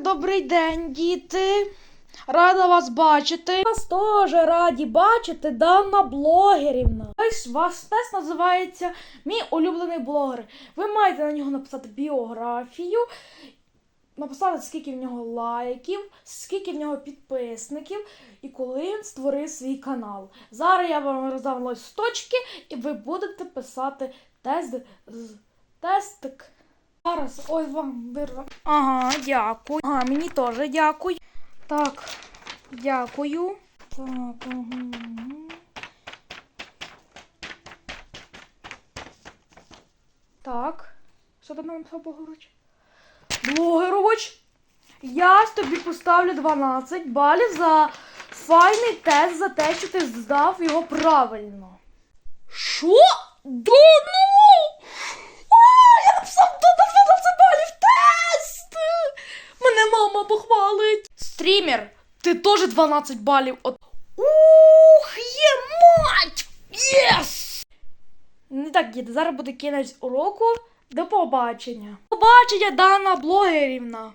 Добрий день, діти. Рада вас бачити. Вас теж раді бачити, Дана блогерівна. Ось ваш тест називається Мій улюблений блогер. Ви маєте на нього написати біографію, написати, скільки в нього лайків, скільки в нього підписників і коли він створив свій канал. Зараз я вам роздам листочки, і ви будете писати тест тестик. Зараз ось вам беру. Ага, дякую. Ага, мені теж дякую. Так, дякую. Так, угу. Так. Що ти нам написав Блогерович? Блогерович, я тобі поставлю 12 балів за файний тест за те, що ти здав його правильно. Що? Да ну! А, я написав до 12 балів тест! Мене мама похвалить. Стрімер, ти теж 12 балів. От... Ух, є мать! Єс! Не так, діти, зараз буде кінець уроку. До побачення. Побачення, Дана блогерівна.